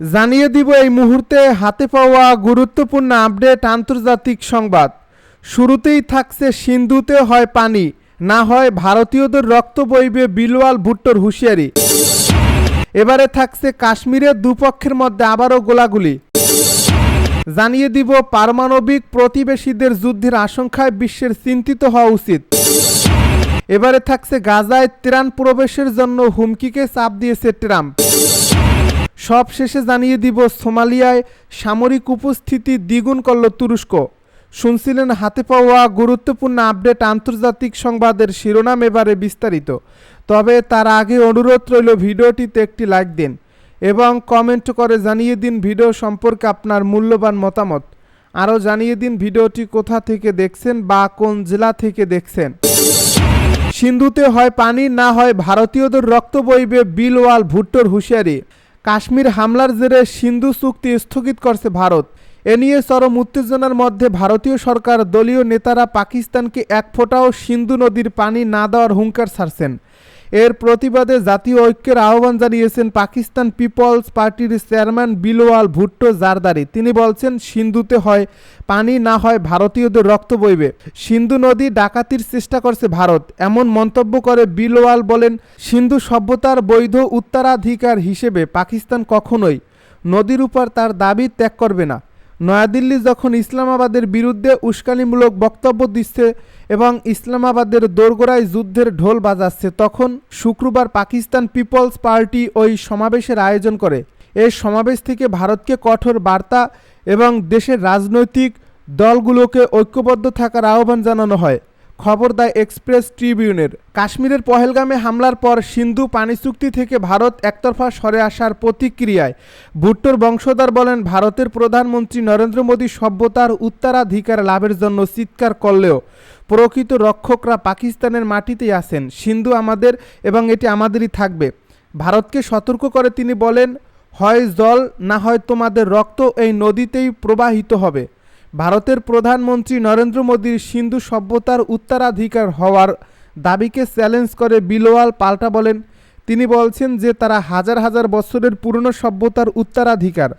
জানিয়ে দিব এই মুহূর্তে হাতে পাওয়া গুরুত্বপূর্ণ আপডেট আন্তর্জাতিক সংবাদ। শুরুতেই থাকছে সিন্ধুতে হয় পানি, না হয় ভারতীয়দের রক্ত বইবে বিলওয়াল ভুট্টোর হুঁশিয়ারি। এবারে থাকছে কাশ্মীরের দুপক্ষের মধ্যে আবারও গোলাগুলি। জানিয়ে দিব পারমাণবিক প্রতিবেশীদের যুদ্ধের আশঙ্কায় বিশ্বের চিন্তিত হওয়া উচিত। এবারে থাকছে গাজায় ত্রাণ প্রবেশের জন্য হুমকিকে চাপ দিয়েছে ট্রাম্প। সব শেষে জানিয়ে দিব, সোমালিয়ায় সামরিক উপস্থিতি দ্বিগুণ করল তুরস্ক। শুনছিলেন হাতে পাওয়া গুরুত্বপূর্ণ আপডেট আন্তর্জাতিক সংবাদের শিরোনাম এবারে বিস্তারিত। তবে তার আগে অনুরোধ রইল ভিডিওটিতে একটি লাইক দিন এবং কমেন্ট করে জানিয়ে দিন ভিডিও সম্পর্কে আপনার মূল্যবান মতামত। আরও জানিয়ে দিন ভিডিওটি কোথা থেকে দেখছেন বা কোন জেলা থেকে দেখছেন। সিন্ধুতে হয় পানি, না হয় ভারতীয়দের রক্ত বইবে বিলওয়াল ভুট্টোর হুঁশিয়ারি। কাশ্মীর হামলার জেরে সিন্ধু চুক্তি স্থগিত করছে ভারত। এ নিয়ে চরম উত্তেজনার মধ্যে ভারতীয় সরকার দলীয় নেতারা পাকিস্তানকে এক ফোঁটাও সিন্ধু নদীর পানি না দেওয়ার হুঙ্কার ছাড়ছেন। এর প্রতিবাদে জাতীয় ঐক্যের আহ্বান জানিয়েছেন পাকিস্তান পিপলস পার্টির চেয়ারম্যান বিলোয়াল ভুট্টো জারদারি। তিনি বলছেন, সিন্ধুতে হয়, পানি না হয় ভারতীয়দের রক্ত বইবে। সিন্ধু নদী ডাকাতির চেষ্টা করছে ভারত। এমন মন্তব্য করে বিলোয়াল বলেন, সিন্ধু সভ্যতার বৈধ উত্তরাধিকার হিসেবে পাকিস্তান কখনোই নদীর উপর তার দাবি ত্যাগ করবে না। নয়াদিল্লি যখন ইসলামাবাদের বিরুদ্ধে উস্কানিমূলক বক্তব্য দিচ্ছে এবং ইসলামাবাদের দোরগোড়ায় যুদ্ধের ঢোল বাজাচ্ছে। তখন শুক্রবার পাকিস্তান পিপলস পার্টি ওই সমাবেশের আয়োজন করে। এই সমাবেশ থেকে ভারতকে কঠোর বার্তা এবং দেশের রাজনৈতিক দলগুলোকে ঐক্যবদ্ধ থাকার আহ্বান জানানো হয়। খবর দেয় এক্সপ্রেস ট্রিবিউনের। কাশ্মীরের পহেলগামে হামলার পর সিন্ধু পানি চুক্তি থেকে ভারত একতরফা সরে আসার প্রতিক্রিয়ায় ভুট্টোর বংশধর বলেন ভারতের প্রধানমন্ত্রী নরেন্দ্র মোদী সভ্যতার উত্তরাধিকার লাভের জন্য চিৎকার করলেও প্রকৃত রক্ষকরা পাকিস্তানের মাটিতেই আছেন। সিন্ধু আমাদের এবং এটি আমাদেরই থাকবে। ভারতকে সতর্ক করে তিনি বলেন, হয় জল, না হয় তোমাদের রক্ত এই নদীতেই প্রবাহিত হবে। ভারতের প্রধানমন্ত্রী নরেন্দ্র মোদীর সিন্ধু সভ্যতার উত্তরাধিকার হওয়ার দাবিকে চ্যালেঞ্জ করে বিলোয়াল পাল্টা বলেন। তিনি বলছেন যে, তারা হাজার হাজার বছরের পুরনো সভ্যতার উত্তরাধিকার।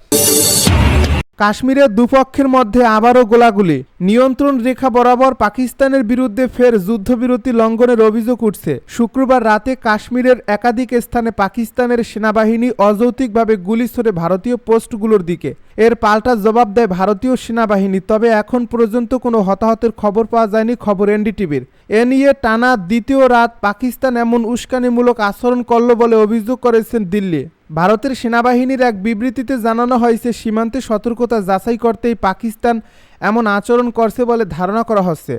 কাশ্মীরের দুপক্ষের মধ্যে আবারও গোলাগুলি। নিয়ন্ত্রণ রেখা বরাবর পাকিস্তানের বিরুদ্ধে ফের যুদ্ধবিরতি লঙ্ঘনের অভিযোগ উঠছে। শুক্রবার রাতে কাশ্মীরের একাধিক স্থানে পাকিস্তানের সেনাবাহিনী অযৌক্তিকভাবে গুলি ছড়ে ভারতীয় পোস্টগুলোর দিকে। এর পাল্টা জবাব দেয় ভারতীয় সেনাবাহিনী, তবে এখন পর্যন্ত কোনো হতাহতের খবর পাওয়া যায়নি খবর এনডিটিভির। এ নিয়ে টানা দ্বিতীয় রাত পাকিস্তান এমন উস্কানিমূলক আচরণ করল বলে অভিযোগ করেছেন দিল্লি। ভারতের সেনাবাহিনীর এক বিবৃতিতে জানানো হয়েছে, সীমান্তে সতর্কতা যাচাই করতেই পাকিস্তান এমন আচরণ করছে বলে ধারণা করা হচ্ছে।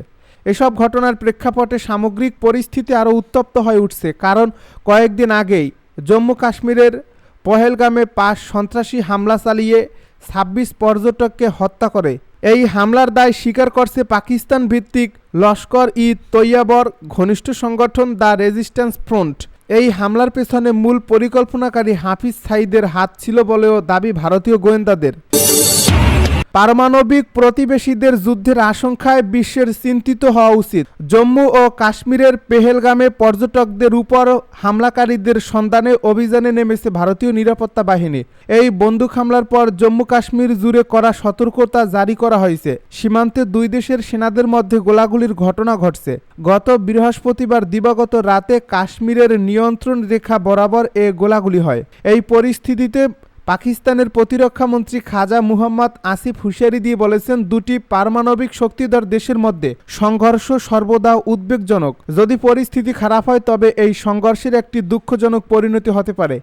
এসব ঘটনার প্রেক্ষাপটে সামগ্রিক পরিস্থিতি আরও উত্তপ্ত হয়ে উঠছে, কারণ কয়েকদিন আগেই জম্মু কাশ্মীরের পহেলগামে পাঁচ সন্ত্রাসী হামলা চালিয়ে ছাব্বিশ পর্যটককে হত্যা করে। এই হামলার দায় স্বীকার করছে পাকিস্তান ভিত্তিক লস্কর ই তৈয়াবর ঘনিষ্ঠ সংগঠন দ্য রেজিস্ট্যান্স ফ্রন্ট। এই হামলার পেছনে মূল পরিকল্পনাকারী হাফিজ সাইদের হাত ছিল বলেও দাবি ভারতীয় গোয়েন্দাদের। পারমাণবিক প্রতিবেশীদের যুদ্ধের আশঙ্কায় বিশ্বের চিন্তিত হওয়া উচিত। জম্মু ও কাশ্মীরের পেহেলগামে পর্যটকদের উপর হামলাকারীদের সন্ধানে অভিযানে নেমেছে ভারতীয় নিরাপত্তা বাহিনী। এই বন্দুক হামলার পর জম্মু কাশ্মীর জুড়ে করা সতর্কতা জারি করা হয়েছে। সীমান্তে দুই দেশের সেনাদের মধ্যে গোলাগুলির ঘটনা ঘটছে। গত বৃহস্পতিবার দিবাগত রাতে কাশ্মীরের নিয়ন্ত্রণ রেখা বরাবর এ গোলাগুলি হয়। এই পরিস্থিতিতে পাকিস্তানের প্রতিরক্ষা মন্ত্রী খাজা মুহাম্মদ আসিফ হুশিয়ারি দিয়ে বলেছেন, দুটি পারমাণবিক শক্তিধর দেশের মধ্যে সংঘর্ষ সর্বদা উদ্বেগজনক। যদি পরিস্থিতি খারাপ হয়, তবে এই সংঘর্ষের একটি দুঃখজনক পরিণতি হতে পারে।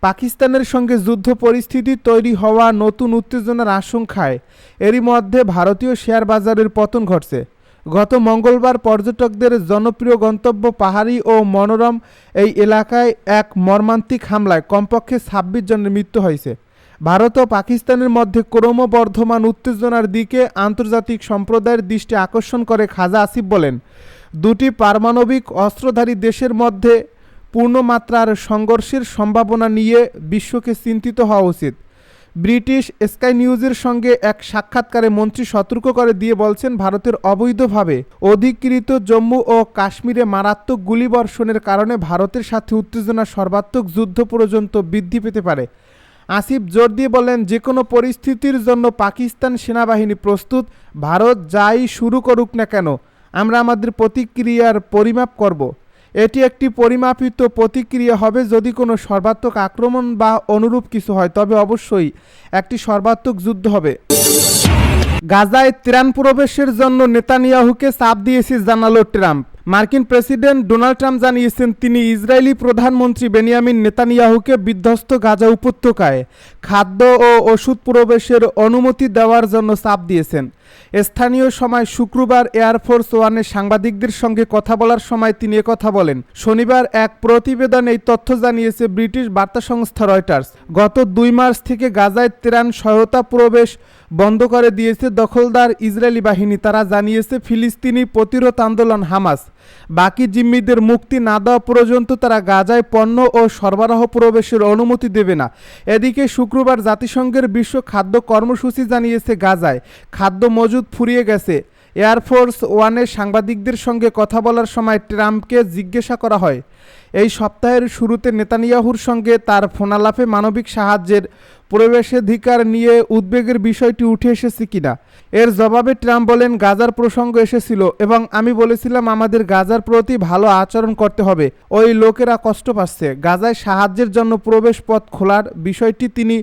পাকিস্তানের সঙ্গে যুদ্ধ পরিস্থিতি তৈরি হওয়া নতুন উত্তেজনার আশঙ্কায় এরই মধ্যে ভারতীয় শেয়ার বাজারের পতন ঘটছে। গত মঙ্গলবার পর্যটকদের জনপ্রিয় গন্তব্য পাহাড়ি ও মনোরম এই এলাকায় এক মর্মান্তিক হামলায় কমপক্ষে ছাব্বিশ জনের মৃত্যু হয়েছে। ভারত ও পাকিস্তানের মধ্যে ক্রমবর্ধমান উত্তেজনার দিকে আন্তর্জাতিক সম্প্রদায়ের দৃষ্টি আকর্ষণ করে খাজা আসিফ বলেন, দুটি পারমাণবিক অস্ত্রধারী দেশের মধ্যে পূর্ণমাত্রার সংঘর্ষের সম্ভাবনা নিয়ে বিশ্বকে চিন্তিত হওয়া উচিত। ব্রিটিশ স্কাই নিউজের সঙ্গে এক সাক্ষাৎকারে মন্ত্রী সতর্ক করে দিয়ে বলছেন, ভারতের অবৈধভাবে অধিকৃত জম্মু ও কাশ্মীরে মারাত্মক গুলিবর্ষণের কারণে ভারতের সাথে উত্তেজনা সর্বাত্মক যুদ্ধ পর্যন্ত বৃদ্ধি পেতে পারে। আসিফ জোর দিয়ে বলেন যে কোনো পরিস্থিতির জন্য পাকিস্তান সেনাবাহিনী প্রস্তুত, ভারত যাই শুরু করুক না কেন, আমরা আমাদের প্রতিক্রিয়ার পরিমাপ করব। এটি একটি পরিমাপিত প্রতিক্রিয়া হবে যদি কোনো সর্বাত্মক আক্রমণ বা অনুরূপ কিছু হয়, তবে অবশ্যই একটি সর্বাত্মক যুদ্ধ হবে। গাজায় ত্রাণ প্রবেশের জন্য নেতানিয়াহুকে চাপ দিয়েছে জানালো ট্রাম্প। মার্কিন প্রেসিডেন্ট ডোনাল্ড ট্রাম্প জানিয়েছেন, তিনি ইসরায়েলি প্রধানমন্ত্রী বেনিয়ামিন নেতানিয়াহুকে বিধ্বস্ত গাজা উপত্যকায় খাদ্য ও ওষুধ প্রবেশের অনুমতি দেওয়ার জন্য চাপ দিয়েছেন। স্থানীয় সময় শুক্রবার এয়ারফোর্স ওয়ানের সাংবাদিকদের সঙ্গে কথা বলার সময় তিনি কথা বলেন, শনিবার এক প্রতিবেদন এই তথ্য জানিয়েছে ব্রিটিশ বার্তা সংস্থা রয়টার্স গত দুই মার্চ থেকে গাজায় ত্রাণ সহায়তা প্রবেশ বন্ধ করে দিয়েছে দখলদার ইসরায়েলি বাহিনী। তারা জানিয়েছে, ফিলিস্তিনি প্রতিরোধ আন্দোলন হামাস। বাকি জিম্মিদের মুক্তি না দেওয়া পর্যন্ত তারা গাজায় পণ্য ও সরবরাহ প্রবেশের অনুমতি দেবে না। এদিকে শুক্রবার জাতিসংঘের বিশ্ব খাদ্য কর্মসূচি জানিয়েছে গাজায়। খাদ্য মজুদ ফুরিয়ে গেছে। এয়ারফোর্স ওয়ানের সাংবাদিকদের সঙ্গে কথা বলার সময় ট্রাম্পকে জিজ্ঞাসা করা হয়। এই সপ্তাহের শুরুতে নেতানিয়াহুর সঙ্গে তার ফোনালাপে মানবিক সাহায্যের প্রবেশাধিকার নিয়ে উদ্বেগের বিষয়টি উঠে এসেছে কিনা। এর জবাবে ট্রাম্প বলেন, গাজার প্রসঙ্গ এসেছিল এবং আমি বলেছিলাম আমাদের গাজার প্রতি ভালো আচরণ করতে হবে। ওই লোকেরা কষ্ট পাচ্ছে। গাজায় সাহায্যের জন্য প্রবেশ পথ খোলার বিষয়টি তিনি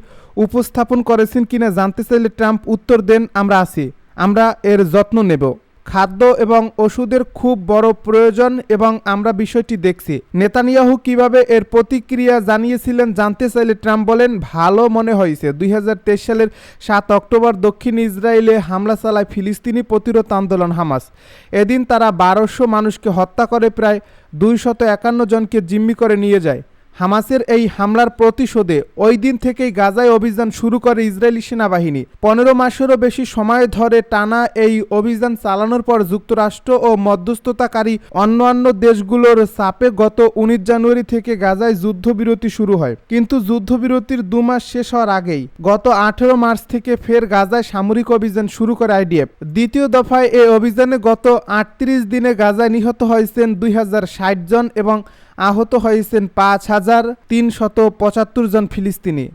উপস্থাপন করেছেন কিনা জানতে চাইলে ট্রাম্প উত্তর দেন, আমরা আছি। আমরা এর যত্ন নেব। খাদ্য এবং ওষুধের খুব বড় প্রয়োজন এবং আমরা বিষয়টি দেখছি। নেতানিয়াহু কীভাবে এর প্রতিক্রিয়া জানিয়েছিলেন জানতে চাইলে ট্রাম্প বলেন, ভালো মনে হয়েছে। দুই হাজার তেইশ সালের সাত অক্টোবর দক্ষিণ ইসরায়েলে হামলা চালায় ফিলিস্তিনি প্রতিরোধ আন্দোলন হামাস। এদিন তারা বারোশো মানুষকে হত্যা করে, প্রায় দুইশত একান্ন জনকে জিম্মি করে নিয়ে যায়। হামাসের এই হামলার প্রতিশোধে ওই দিন থেকেই গাজায় অভিযান শুরু করে ইসরায়েলি সেনাবাহিনী। পনেরো মাসেরও বেশি সময় ধরে টানা এই অভিযান চালানোর পর যুক্তরাষ্ট্র ও মধ্যস্থতাকারী অন্যান্য দেশগুলোর চাপে গত উনিশ জানুয়ারি থেকে গাজায় যুদ্ধবিরতি শুরু হয়। কিন্তু যুদ্ধবিরতির দু মাস শেষ হওয়ার আগেই গত আঠেরো মার্চ থেকে ফের গাজায় সামরিক অভিযান শুরু করে আইডিএফ। দ্বিতীয় দফায় এই অভিযানে গত আটত্রিশ দিনে গাজায় নিহত হয়েছেন দুই হাজার ষাট জন এবং আহত হয়েছেন পাঁচ হাজার তিনশত পঁচাত্তর জন ফিলিস্তিনি।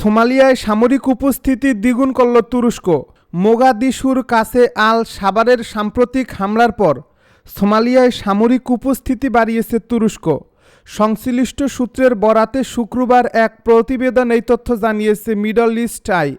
সোমালিয়ায় সামরিক উপস্থিতি দ্বিগুণ করল তুরস্ক। মোগাদিসুর কাছে আল সাবারের সাম্প্রতিক হামলার পর সোমালিয়ায় সামরিক উপস্থিতি বাড়িয়েছে তুরস্ক। সংশ্লিষ্ট সূত্রের বরাতে শুক্রবার এক প্রতিবেদন এই তথ্য জানিয়েছে মিডল ইস্ট আই।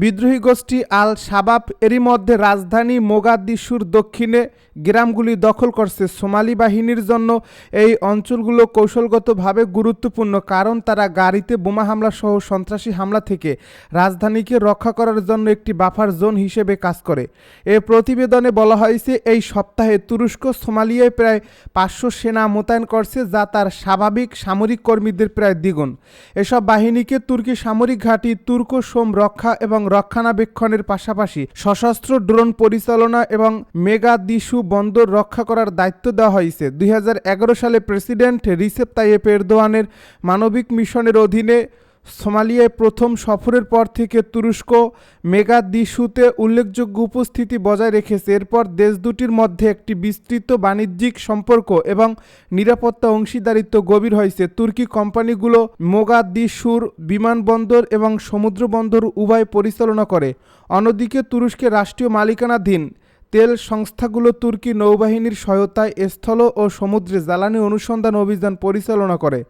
বিদ্রোহী গোষ্ঠী আল শাবাব এরই মধ্যে রাজধানী মোগাদিশুর দক্ষিণে গ্রামগুলি দখল করছে। সোমালি বাহিনীর জন্য এই অঞ্চলগুলো কৌশলগতভাবে গুরুত্বপূর্ণ, কারণ তারা গাড়িতে বোমা হামলা সহ সন্ত্রাসী হামলা থেকে রাজধানীকে রক্ষা করার জন্য একটি বাফার জোন হিসেবে কাজ করে। এ প্রতিবেদনে বলা হয়েছে, এই সপ্তাহে তুরস্ক সোমালিয়ায় প্রায় পাঁচশো সেনা মোতায়েন করছে, যা তার স্বাভাবিক সামরিক কর্মীদের প্রায় দ্বিগুণ। এসব বাহিনীকে তুর্কি সামরিক ঘাঁটি তুর্ক সোম রক্ষা এবং রক্ষণাবেক্ষণের পাশাপাশি সশস্ত্র ড্রোন পরিচালনা এবং মেগা দিশু বন্দর রক্ষা করার দায়িত্ব দেওয়া হয়েছে। দুই হাজার এগারো সালে প্রেসিডেন্ট রিসেপ তাইয়েপ এরদোয়ানের মানবিক মিশনের অধীনে সোমালিয়ায় প্রথম সফরের পর থেকে তুরস্ক মেগা দিশুতে উল্লেখযোগ্য উপস্থিতি বজায় রেখেছে। এরপর দেশ দুটির মধ্যে একটি বিস্তৃত বাণিজ্যিক সম্পর্ক এবং নিরাপত্তা অংশীদারিত্ব গভীর হয়েছে। তুর্কি কোম্পানিগুলো মোগাদিশুর বিমানবন্দর এবং সমুদ্র বন্দর উভয় পরিচালনা করে। অন্যদিকে তুরস্কের রাষ্ট্রীয় মালিকানাধীন তেল সংস্থাগুলো তুর্কি নৌবাহিনীর সহায়তায় স্থল ও সমুদ্রে জ্বালানি অনুসন্ধান অভিযান পরিচালনা করে।